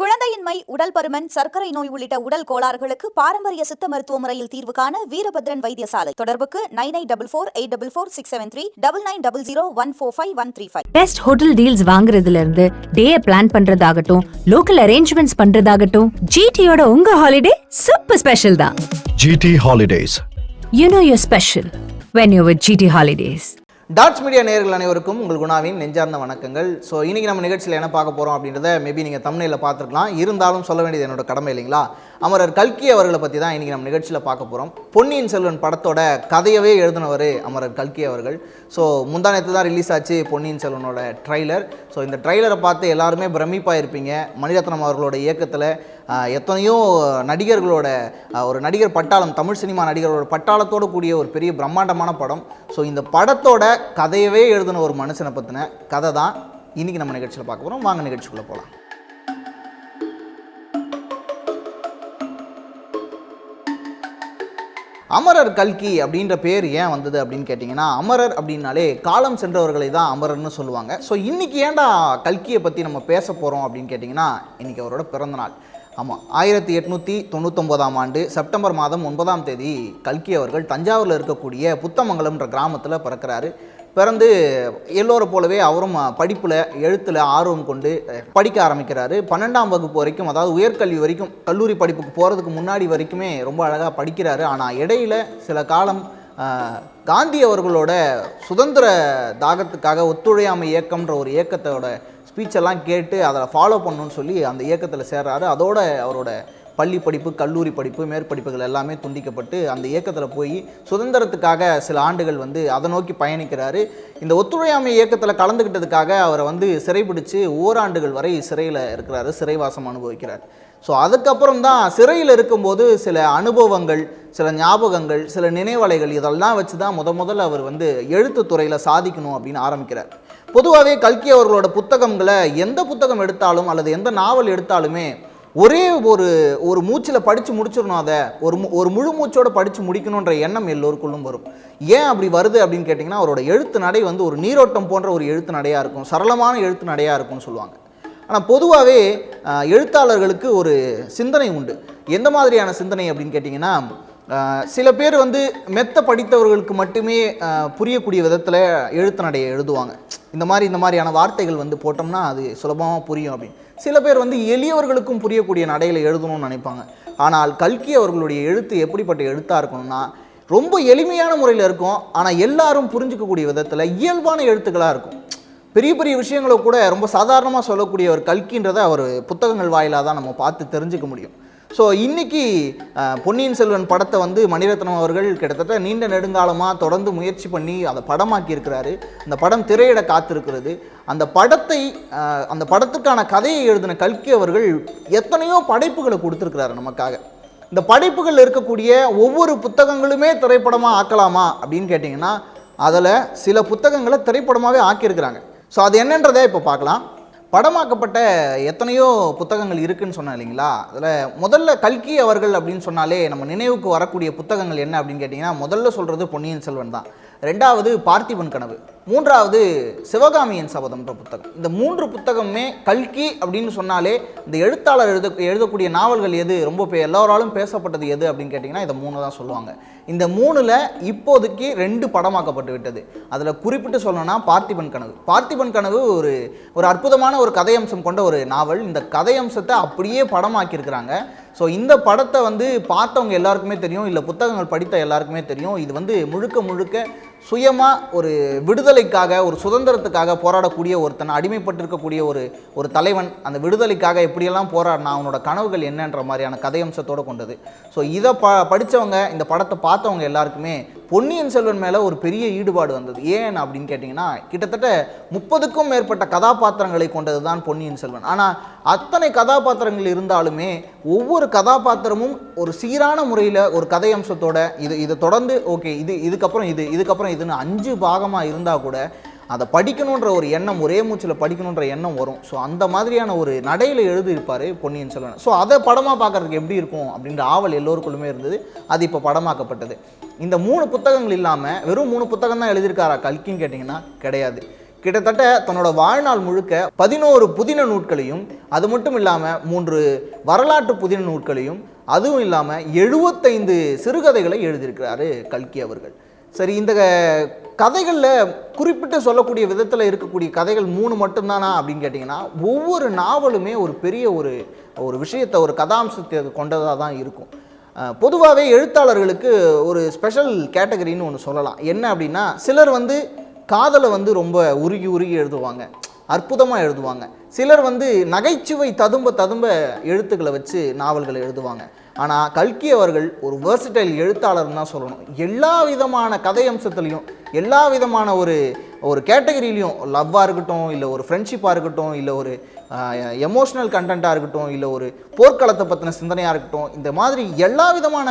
குழந்தையின்மை உடல் பருமன் சர்க்கரை நோய் உள்ளிட்ட உடல் கோளாறுகளுக்கு பாரம்பரிய சித்த மருத்துவ முறையில் தீர்வு காண வீரபத்ரன் வைத்தியசாலை. தொடர்புக்கு nine eight double four eight double four six seven three double nine double zero one four five one three five. Best hotel deals வாங்குறதுல இருந்து டேயை பிளான் பண்றதாகட்டும் லோக்கல் அரேஞ்ச்மெண்ட்ஸ் பண்றதாகட்டும் ஜிடியோட உங்க ஹாலிடே சூப்பர் ஸ்பெஷல் தான். GT Holidays. You know your special when you with GT Holidays Dots Media நேயர்கள் அனைவருக்கும் உங்கள் குணாவின் நெஞ்சார்ந்த வணக்கங்கள். ஸோ இன்றைக்கி நம்ம நிகழ்ச்சியில் என்ன பார்க்க போகிறோம் அப்படின்றத மேபி நீங்கள் தமிழில் பார்த்துருக்கலாம். இருந்தாலும் சொல்ல வேண்டியது என்னோட கடமை இல்லைங்களா? அமரர் கல்கி அவர்களை பற்றி தான் இன்றைக்கி நம்ம நிகழ்ச்சியில் பார்க்க போகிறோம் பொன்னியின் செல்வன் படத்தோட கதையவே எழுதினவர் அமரர் கல்கி அவர்கள். ஸோ முந்தானத்து தான் ரிலீஸ் ஆச்சு பொன்னியின் செல்வனோட ட்ரைலர் ஸோ இந்த ட்ரைலரை பார்த்து எல்லாருமே பிரமிப்பாக இருப்பீங்க மணிரத்னம் அவர்களோட இயக்கத்தில் எத்தனையோ நடிகர்களோட ஒரு நடிகர் பட்டாளம் தமிழ் சினிமா நடிகர்களோட பட்டாளத்தோடு கூடிய ஒரு பெரிய பிரம்மாண்டமான படம். ஸோ இந்த படத்தோட கதையவே எழுதின ஒரு மனுஷனை பற்றின கதை தான் இன்றைக்கி நம்ம நிகழ்ச்சியில் பார்க்க போகிறோம் வாங்க நிகழ்ச்சிக்குள்ளே போகலாம் அமரர் கல்கி அப்படின்ற பேர் ஏன் வந்தது அப்படின்னு கேட்டிங்கன்னா அமரர் அப்படின்னாலே காலம் சென்றவர்களை தான் அமரர்னு சொல்லுவாங்க. ஸோ இன்றைக்கி ஏன்டா கல்கியை பற்றி நம்ம பேச போகிறோம் அப்படின்னு கேட்டிங்கன்னா இன்றைக்கி அவரோட பிறந்தநாள். ஆமாம் ஆயிரத்தி எட்நூற்றி தொண்ணூத்தொம்போதாம் ஆண்டு செப்டம்பர் மாதம் ஒன்பதாம் தேதி கல்கி அவர்கள் தஞ்சாவூரில் இருக்கக்கூடிய புத்தமங்கலம்ன்ற கிராமத்தில் பிறக்கிறாரு. பிறந்து எல்லோரை போலவே அவரும் படிப்பில் எழுத்தில் ஆர்வம் கொண்டு படிக்க ஆரம்பிக்கிறாரு. பன்னெண்டாம் வகுப்பு வரைக்கும் அதாவது உயர்கல்வி வரைக்கும் கல்லூரி படிப்புக்கு போகிறதுக்கு முன்னாடி வரைக்குமே ரொம்ப அழகாக படிக்கிறாரு. ஆனால் இடையில சில காலம் காந்தி அவர்களோட சுதந்திர தாகத்துக்காக ஒத்துழையாமை இயக்கம்ன்ற ஒரு இயக்கத்தோட ஸ்பீச்செல்லாம் கேட்டு அதை ஃபாலோ பண்ணணும்னு சொல்லி அந்த இயக்கத்தில் சேர்றாரு. அதோட அவரோட பள்ளி படிப்பு கல்லூரி படிப்பு மேற்படிப்புகள் எல்லாமே துண்டிக்கப்பட்டு அந்த இயக்கத்தில் போய் சுதந்திரத்துக்காக சில ஆண்டுகள் வந்து அதை நோக்கி பயணிக்கிறாரு. இந்த ஒத்துழையாமை இயக்கத்தில் கலந்துக்கிட்டதுக்காக அவரை வந்து சிறைபிடிச்சு ஓராண்டுகள் வரை சிறையில் இருக்கிறாரு சிறைவாசம் அனுபவிக்கிறார். ஸோ அதுக்கப்புறம் தான் சிறையில் இருக்கும்போது சில அனுபவங்கள் சில ஞாபகங்கள் சில நினைவலைகள் இதெல்லாம் வச்சு தான் முத முதல்ல அவர் வந்து எழுத்து துறையில் சாதிக்கணும் அப்படின்னு ஆரம்பிக்கிறார். பொதுவாகவே கல்கி அவர்களோட புத்தகங்களை எந்த புத்தகம் எடுத்தாலும் அல்லது எந்த நாவல் எடுத்தாலுமே ஒரே ஒரு ஒரு மூச்சில் படித்து முடிச்சிடணும் அதை. ஒரு மு- ஒரு முழு மூச்சோடு படித்து முடிக்கணுன்ற எண்ணம் எல்லோருக்குள்ளும் வரும். ஏன் அப்படி வருது அப்படின்னு கேட்டிங்கன்னா அவரோட எழுத்து நடை வந்து ஒரு நீரோட்டம் போன்ற ஒரு எழுத்து நடையாக இருக்கும். சரளமான எழுத்து நடையாக இருக்கும்னு சொல்லுவாங்க. ஆனால் பொதுவாகவே எழுத்தாளர்களுக்கு ஒரு சிந்தனை உண்டு. எந்த மாதிரியான சிந்தனை அப்படின்னு கேட்டிங்கன்னா சில பேர் வந்து மெத்த படித்தவர்களுக்கு மட்டுமே புரியக்கூடிய விதத்தில் எழுத்து நடையை எழுதுவாங்க. இந்த மாதிரி இந்த மாதிரியான வார்த்தைகள் வந்து போட்டோம்னா அது சுலபமாக புரியும் அப்படின்னு. சில பேர் வந்து எளியவர்களுக்கும் புரியக்கூடிய நடையில் எழுதணும்னு நினைப்பாங்க. ஆனால் கல்கி அவர்களுடைய எழுத்து எப்படிப்பட்ட எழுத்தாக இருக்கணும்னா ரொம்ப எளிமையான முறையில் இருக்கும். ஆனால் எல்லாரும் புரிஞ்சுக்கக்கூடிய விதத்தில் இயல்பான எழுத்துக்களாக இருக்கும். பெரிய பெரிய விஷயங்களை கூட ரொம்ப சாதாரணமாக சொல்லக்கூடிய ஒரு கல்கின்றதை அவர் புத்தகங்கள் வாயிலாக தான் நம்ம பார்த்து தெரிஞ்சுக்க முடியும். ஸோ இன்னைக்கு பொன்னியின் செல்வன் படத்தை வந்து மணிரத்னம் அவர்கள் கிட்டத்தட்ட நீண்ட நெடுங்காலமாக தொடர்ந்து முயற்சி பண்ணி அதை படமாக்கி இருக்கிறாரு அந்த படம் திரையிட காத்திருக்கிறது. அந்த படத்தை அந்த படத்துக்கான கதையை எழுதின கல்கி அவர்கள் எத்தனையோ படைப்புகளை கொடுத்துருக்கிறாரு நமக்காக. இந்த படைப்புகள் இருக்கக்கூடிய ஒவ்வொரு புத்தகங்களுமே திரைப்படமாக ஆக்கலாமா அப்படின்னு கேட்டிங்கன்னா அதில் சில புத்தகங்களை திரைப்படமாகவே ஆக்கியிருக்கிறாங்க. ஸோ அது என்னன்றதை இப்போ பார்க்கலாம். படமாக்கப்பட்ட எத்தனையோ புத்தகங்கள் இருக்குன்னு சொன்னேன் இல்லைங்களா? அதில் முதல்ல கல்கி அவர்கள் அப்படின்னு சொன்னாலே நம்ம நினைவுக்கு வரக்கூடிய புத்தகங்கள் என்ன அப்படின்னு கேட்டிங்கன்னா முதல்ல சொல்கிறது பொன்னியின் செல்வன் தான். ரெண்டாவது பார்த்திபன் கனவு. மூன்றாவது சிவகாமியின் சபதம்ன்ற புத்தகம். இந்த மூன்று புத்தகமுமே கல்கி அப்படின்னு சொன்னாலே இந்த எழுத்தாளர் எழுத எழுதக்கூடிய நாவல்கள் எது ரொம்ப எல்லோராலும் பேசப்பட்டது எது அப்படின்னு கேட்டிங்கன்னா இதை மூணு தான் சொல்லுவாங்க. இந்த மூணில் இப்போதைக்கு ரெண்டு படமாக்கப்பட்டு விட்டது. அதில் குறிப்பிட்டு சொல்லணும்னா பார்த்திபன் கனவு. பார்த்திபன் கனவு ஒரு ஒரு அற்புதமான ஒரு கதையம்சம் கொண்ட ஒரு நாவல். இந்த கதையம்சத்தை அப்படியே படமாக்கியிருக்கிறாங்க. ஸோ இந்த படத்தை வந்து பார்த்தவங்க எல்லாருக்குமே தெரியும். இல்லை புத்தகங்கள் படித்த எல்லாருக்குமே தெரியும். இது வந்து முழுக்க முழுக்க சுயமாக ஒரு விடுதலைக்காக ஒரு சுதந்திரத்துக்காக போராடக்கூடிய ஒருத்தன் அடிமைப்பட்டிருக்கக்கூடிய ஒரு ஒரு தலைவன் அந்த விடுதலைக்காக எப்படியெல்லாம் போராடினா அவனோட கனவுகள் என்னன்ற மாதிரியான கதையம்சத்தோடு கொண்டது. ஸோ இதை ப படித்தவங்க இந்த படத்தை பார்த்தவங்க எல்லாருக்குமே பொன்னியின் செல்வன் மேலே ஒரு பெரிய ஈடுபாடு வந்தது. ஏன் அப்படின்னு கேட்டிங்கன்னா கிட்டத்தட்ட முப்பதுக்கும் மேற்பட்ட கதாபாத்திரங்களை கொண்டது தான் பொன்னியின் செல்வன். ஆனால் அத்தனை கதாபாத்திரங்கள் இருந்தாலுமே ஒவ்வொரு கதாபாத்திரமும் ஒரு சீரான முறையில் ஒரு கதையம்சத்தோட இது இதை தொடர்ந்து ஓகே இது இதுக்கப்புறம் இது இதுக்கப்புறம் இதுன்னு அஞ்சு பாகமாக இருந்தால் கூட அதை படிக்கணுன்ற ஒரு எண்ணம் ஒரே மூச்சில் படிக்கணுன்ற எண்ணம் வரும். ஸோ அந்த மாதிரியான ஒரு நடையில் எழுதியிருப்பார் பொன்னியின் செல்வன். ஸோ அதை படமாக பார்க்கறதுக்கு எப்படி இருக்கும் அப்படின்ற ஆவல் எல்லோருக்குள்ளுமே இருந்தது. அது இப்போ படமாக்கப்பட்டது. இந்த மூணு புத்தகங்கள் இல்லாமல் வெறும் மூணு புத்தகம் தான் எழுதியிருக்காரா கல்கின்னு கேட்டிங்கன்னா கிடையாது. கிட்டத்தட்ட தன்னோட வாழ்நாள் முழுக்க பதினோரு புதின நூட்களையும் அது மட்டும் இல்லாமல் மூன்று வரலாற்று புதின நூட்களையும் அதுவும் இல்லாமல் எழுபத்தைந்து சிறுகதைகளை எழுதியிருக்கிறாரு கல்கி அவர்கள். சரி இந்த கதைகளில் குறிப்பிட்டு சொல்லக்கூடிய விதத்தில் இருக்கக்கூடிய கதைகள் மூணு மட்டும்தானா அப்படின்னு கேட்டிங்கன்னா ஒவ்வொரு நாவலுமே ஒரு பெரிய ஒரு ஒரு விஷயத்தை ஒரு கதாம்சத்தை கொண்டதாக தான் இருக்கும். பொதுவாகவே எழுத்தாளர்களுக்கு ஒரு ஸ்பெஷல் கேட்டகரின்னு ஒன்று சொல்லலாம். என்ன அப்படின்னா சிலர் வந்து காதலை வந்து ரொம்ப உருகி உருகி எழுதுவாங்க அற்புதமாக எழுதுவாங்க. சிலர் வந்து நகைச்சுவை ததும்ப ததும்ப எழுத்துக்களை வச்சு நாவல்களை எழுதுவாங்க. ஆனால் கல்கி அவர்கள் ஒரு வேர்சிடைல் எழுத்தாளர்னு தான் சொல்லணும். எல்லா விதமான கதை அம்சத்துலேயும் எல்லா விதமான ஒரு ஒரு கேட்டகரியிலையும் லவ்வாக இருக்கட்டும் இல்லை ஒரு ஃப்ரெண்ட்ஷிப்பாக இருக்கட்டும் இல்லை ஒரு எமோஷ்னல் கண்டென்ட்டாக இருக்கட்டும் இல்லை ஒரு போர்க்களத்தை பற்றின சிந்தனையாக இருக்கட்டும் இந்த மாதிரி எல்லா விதமான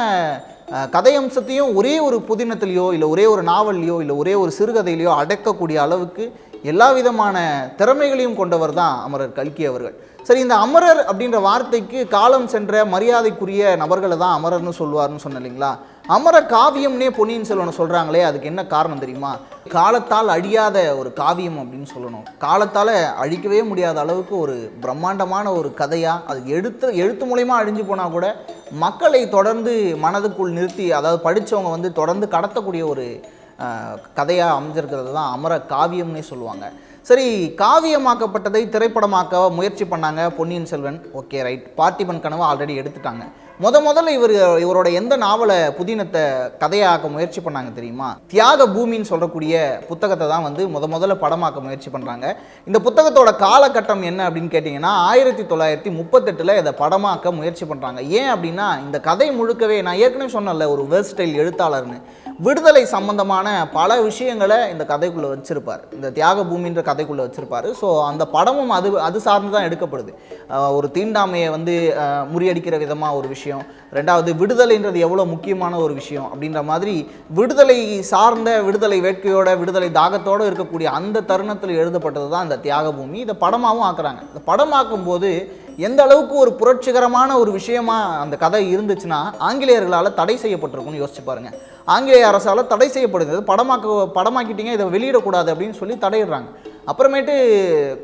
கதை அம்சத்தையும் ஒரே ஒரு புதினத்திலையோ இல்லை ஒரே ஒரு நாவல்லையோ இல்லை ஒரே ஒரு சிறுகதையிலையோ அடக்கக்கூடிய அளவுக்கு எல்லா விதமான திறமைகளையும் கொண்டவர் தான் அமரர் கல்கி அவர்கள். சரி இந்த அமரர் அப்படின்ற வார்த்தைக்கு காலம் சென்ற மரியாதைக்குரிய நபர்களை தான் அமரர்னு சொல்லுவார்னு சொன்ன இல்லைங்களா? அமர காவியம்னே பொன்னியின் செல்வனை சொல்கிறாங்களே அதுக்கு என்ன காரணம் தெரியுமா? காலத்தால் அழியாத ஒரு காவியம் அப்படின்னு சொல்லணும். காலத்தால் அழிக்கவே முடியாத அளவுக்கு ஒரு பிரம்மாண்டமான ஒரு கதையாக அது எழுத்து எழுத்து மூலயமா அழிஞ்சு போனால் கூட மக்களை தொடர்ந்து மனதுக்குள் நிறுத்தி அதாவது படித்தவங்க வந்து தொடர்ந்து கடத்தக்கூடிய ஒரு கதையாக அமைஞ்சிருக்கிறது தான் அமர காவியம்னே சொல்லுவாங்க. சரி காவியமாக்கப்பட்டதை திரைப்படமாக்க முயற்சி பண்ணாங்க Ponniyin Selvan. Okay right. Parthiban Kanavu already எடுத்துட்டாங்க. முத முதல்ல இவர் இவரோட எந்த நாவலை புதினத்தை கதையாக்க முயற்சி பண்ணாங்க தெரியுமா? தியாக பூமின்னு சொல்லக்கூடிய புத்தகத்தை தான் வந்து முத முதல்ல படமாக்க முயற்சி பண்ணுறாங்க இந்த புத்தகத்தோட காலகட்டம் என்ன அப்படின்னு கேட்டிங்கன்னா ஆயிரத்தி தொள்ளாயிரத்தி முப்பத்தெட்டில் இதை படமாக்க முயற்சி பண்ணுறாங்க ஏன் அப்படின்னா இந்த கதை முழுக்கவே நான் ஏற்கனவே சொன்னல ஒரு வெர்ஸ்டைல் எழுத்தாளர்னு. விடுதலை சம்பந்தமான பல விஷயங்களை இந்த கதைக்குள்ளே வச்சுருப்பார். இந்த தியாக பூமின்ற கதைக்குள்ளே வச்சுருப்பார். ஸோ அந்த படமும் அது அது சார்ந்து தான் எடுக்கப்படுது. ஒரு தீண்டாமையை வந்து முறியடிக்கிற விதமாக ஒரு விஷயம். ரெண்டாவது விடுதலைன்றது எவ்வளோ முக்கியமான ஒரு விஷயம் அப்படின்ற மாதிரி விடுதலை சார்ந்த விடுதலை வேட்கையோட விடுதலை தாகத்தோடு இருக்கக்கூடிய அந்த தருணத்தில் எழுதப்பட்டது தான் இந்த தியாக பூமி இதை படமாகவும் ஆக்குறாங்க. இந்த படமாக்கும் போது எந்த அளவுக்கு ஒரு புரட்சிகரமான ஒரு விஷயமா அந்த கதை இருந்துச்சுன்னா ஆங்கிலேயர்களால் தடை செய்யப்பட்டிருக்கும்னு யோசிச்சு பாருங்க. ஆங்கிலேய அரசால் தடை செய்யப்படுது. படமாக்க படமாக்கிட்டீங்க இதை வெளியிடக்கூடாது அப்படின்னு சொல்லி தடையிடுறாங்க. அப்புறமேட்டு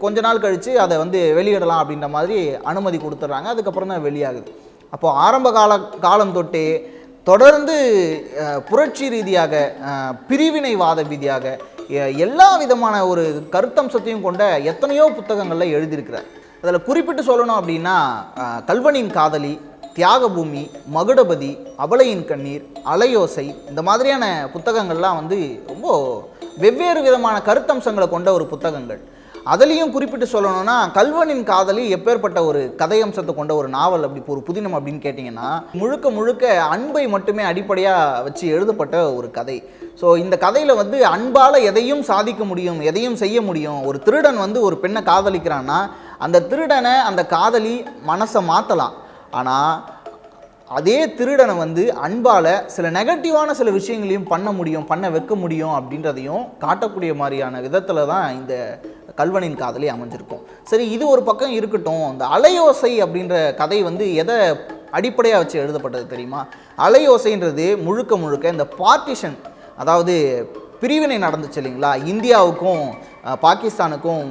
கொஞ்ச நாள் கழித்து அதை வந்து வெளியிடலாம் அப்படின்ற மாதிரி அனுமதி கொடுத்துட்றாங்க. அதுக்கப்புறம் தான் வெளியாகுது. அப்போ ஆரம்ப கால காலம் தொட்டே தொடர்ந்து புரட்சி ரீதியாக பிரிவினைவாத ரீதியாக எல்லா விதமான ஒரு கருத்தம்சத்தையும் கொண்ட எத்தனையோ புத்தகங்களில் எழுதியிருக்கிறார். அதில் குறிப்பிட்டு சொல்லணும் அப்படின்னா கல்வனின் காதலி தியாகபூமி மகுடபதி அபலையின் கண்ணீர் அலையோசை இந்த மாதிரியான புத்தகங்கள்லாம் வந்து ரொம்ப வெவ்வேறு விதமான கருத்தம்சங்களை கொண்ட ஒரு புத்தகங்கள். அதுலேயும் குறிப்பிட்டு சொல்லணும்னா கல்வனின் காதலி எப்பேற்பட்ட ஒரு கதையம்சத்தை கொண்ட ஒரு நாவல் அப்படி ஒரு புதினம் அப்படின்னு கேட்டிங்கன்னா முழுக்க முழுக்க அன்பை மட்டுமே அடிப்படையாக வச்சு எழுதப்பட்ட ஒரு கதை. ஸோ இந்த கதையில் வந்து அன்பால் எதையும் சாதிக்க முடியும் எதையும் செய்ய முடியும் ஒரு திருடன் வந்து ஒரு பெண்ணை காதலிக்கிறான்னா அந்த திருடனை அந்த காதலி மனசை மாற்றலாம் ஆனால் அதே திருடனை வந்து அன்பால் சில நெகட்டிவான சில விஷயங்களையும் பண்ண முடியும் பண்ண வைக்க முடியும் அப்படின்றதையும் காட்டக்கூடிய மாதிரியான விதத்தில் தான் இந்த கல்வனின் காதலி அமைஞ்சிருக்கும். சரி இது ஒரு பக்கம் இருக்கட்டும். இந்த அலையோசை அப்படின்ற கதை வந்து எதை அடிப்படையாக வச்சு எழுதப்பட்டது தெரியுமா? அலையோசைன்றது முழுக்க முழுக்க இந்த பார்ட்டிஷன் அதாவது பிரிவினை நடந்துச்சு இல்லைங்களா? இந்தியாவுக்கும் பாகிஸ்தானுக்கும்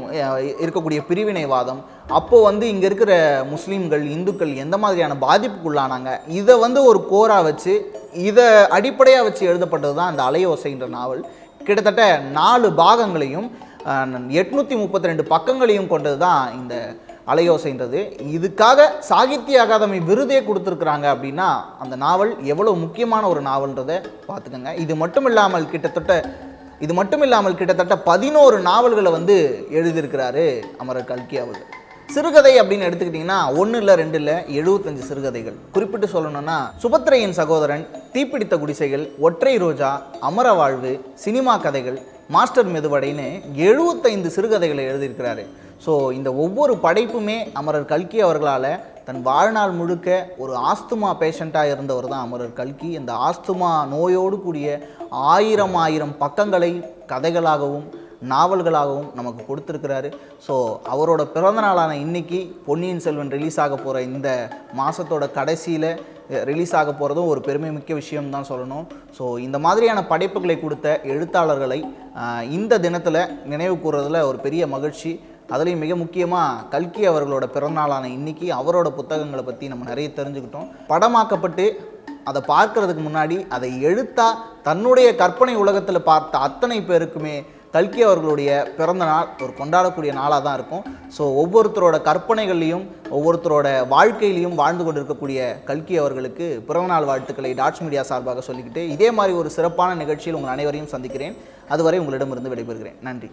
இருக்கக்கூடிய பிரிவினைவாதம் அப்போ வந்து இங்கே இருக்கிற முஸ்லீம்கள் இந்துக்கள் எந்த மாதிரியான பாதிப்புக்குள்ளானாங்க? இதை வந்து ஒரு கோராக வச்சு இதை அடிப்படையாக வச்சு எழுதப்பட்டது தான் அந்த அலையோசைன்ற நாவல். கிட்டத்தட்ட நாலு பாகங்களையும் எட்நூற்றி முப்பத்தி ரெண்டு பக்கங்களையும் கொண்டது தான் இந்த அலையோசைன்றது இதுக்காக சாகித்ய அகாதமி விருதே கொடுத்துருக்குறாங்க அப்படின்னா அந்த நாவல் எவ்வளோ முக்கியமான ஒரு நாவல்ன்றதை பார்த்துக்கோங்க. இது மட்டும் இல்லாமல் கிட்டத்தட்ட இது மட்டும் இல்லாமல் கிட்டத்தட்ட பதினோரு நாவல்களை வந்து எழுதியிருக்கிறாரு அமரர் கல்கி அவர்கள். சிறுகதை அப்படின்னு எடுத்துக்கிட்டிங்கன்னா ஒன்று இல்லை ரெண்டு இல்லை எழுபத்தஞ்சு சிறுகதைகள். குறிப்பிட்டு சொல்லணும்னா சுபத்ரையின் சகோதரன் தீப்பிடித்த குடிசைகள் ஒற்றை ரோஜா அமர வாழ்வு சினிமா கதைகள் மாஸ்டர் மெதுவடைன்னு எழுபத்தைந்து சிறுகதைகளை எழுதியிருக்கிறாரு. ஸோ இந்த ஒவ்வொரு படைப்புமே அமரர் கல்கி அவர்களால் தன் வாழ்நாள் முழுக்க ஒரு ஆஸ்துமா பேஷண்ட்டாக இருந்தவர் தான் அமரர் கல்கி. இந்த ஆஸ்துமா நோயோடு கூடிய ஆயிரம் ஆயிரம் பக்கங்களை கதைகளாகவும் நாவல்களாகவும் நமக்கு கொடுத்துருக்கிறாரு. ஸோ அவரோட பிறந்த நாளான இன்னைக்கு பொன்னியின் செல்வன் ரிலீஸ் ஆக போகிற இந்த மாதத்தோட கடைசியில் ரிலீஸ் ஆக போகிறதும் ஒரு பெருமை மிக்க விஷயம் தான் சொல்லணும். ஸோ இந்த மாதிரியான படைப்புகளை கொடுத்த எழுத்தாளர்களை இந்த தினத்தில் நினைவு கூறுறதுல ஒரு பெரிய மகிழ்ச்சி. அதுலேயும் மிக முக்கியமாக கல்கி அவர்களோட பிறந்தநாளான இன்னைக்கு அவரோட புத்தகங்களை பற்றி நம்ம நிறைய தெரிஞ்சுக்கிட்டோம். படமாக்கப்பட்டு அதை பார்க்குறதுக்கு முன்னாடி அதை எழுத்தா தன்னுடைய கற்பனை உலகத்தில் பார்த்த அத்தனை பேருக்குமே கல்கி அவர்களுடைய பிறந்த நாள் ஒரு கொண்டாடக்கூடிய நாளாக தான் இருக்கும். ஸோ ஒவ்வொருத்தரோட கற்பனைகள்லையும் ஒவ்வொருத்தரோட வாழ்க்கையிலையும் வாழ்ந்து கொண்டிருக்கக்கூடிய கல்கி அவர்களுக்கு பிறந்தநாள் வாழ்த்துக்களை டாட்ஸ் மீடியா சார்பாக சொல்லிக்கிட்டு இதே மாதிரி ஒரு சிறப்பான நிகழ்ச்சியில் உங்கள் அனைவரையும் சந்திக்கிறேன். அதுவரை உங்களிடமிருந்து விடைபெறுகிறேன். நன்றி.